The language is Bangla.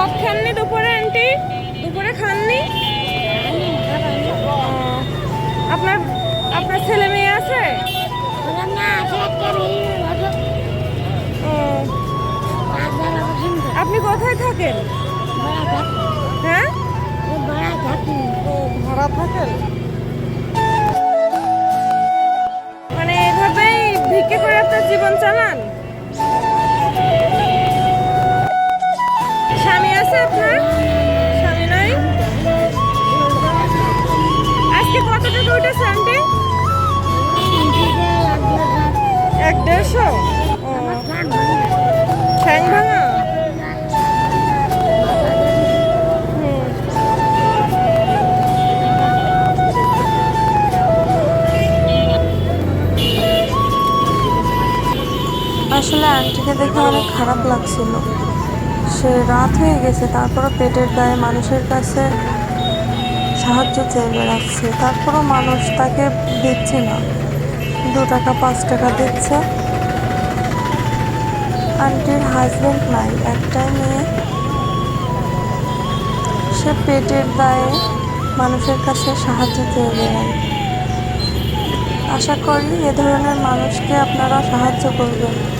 ভাত খাননি দুপুরে আন্টি? দুপুরে খাননি? আপনার আপনার ছেলে মেয়ে আছে? আপনি কোথায় থাকেন? হ্যাঁ? ভাড়া থাকেন? মানে এভাবেই ভিক্ষে করে আপনার জীবন চালান? আছে আপনার? স্বামী নাই? এক দেড়শো? ঠ্যাং আসলে আন্টিকে দেখে অনেক খারাপ লাগছিল। সে রাত হয়ে গেছে, তারপরও পেটের দায়ে মানুষের কাছে সাহায্য চেয়ে বেড়াচ্ছে। তারপরও মানুষ তাকে দিচ্ছে না। দু টাকা, পাঁচ টাকা দিচ্ছে। আন্টির হাজবেন্ড নাই, একটাই মেয়ে। সে পেটের দায়ে মানুষের কাছে সাহায্য চেয়ে বেড়ায়। আশা করি এ ধরনের মানুষকে আপনারা সাহায্য করবেন।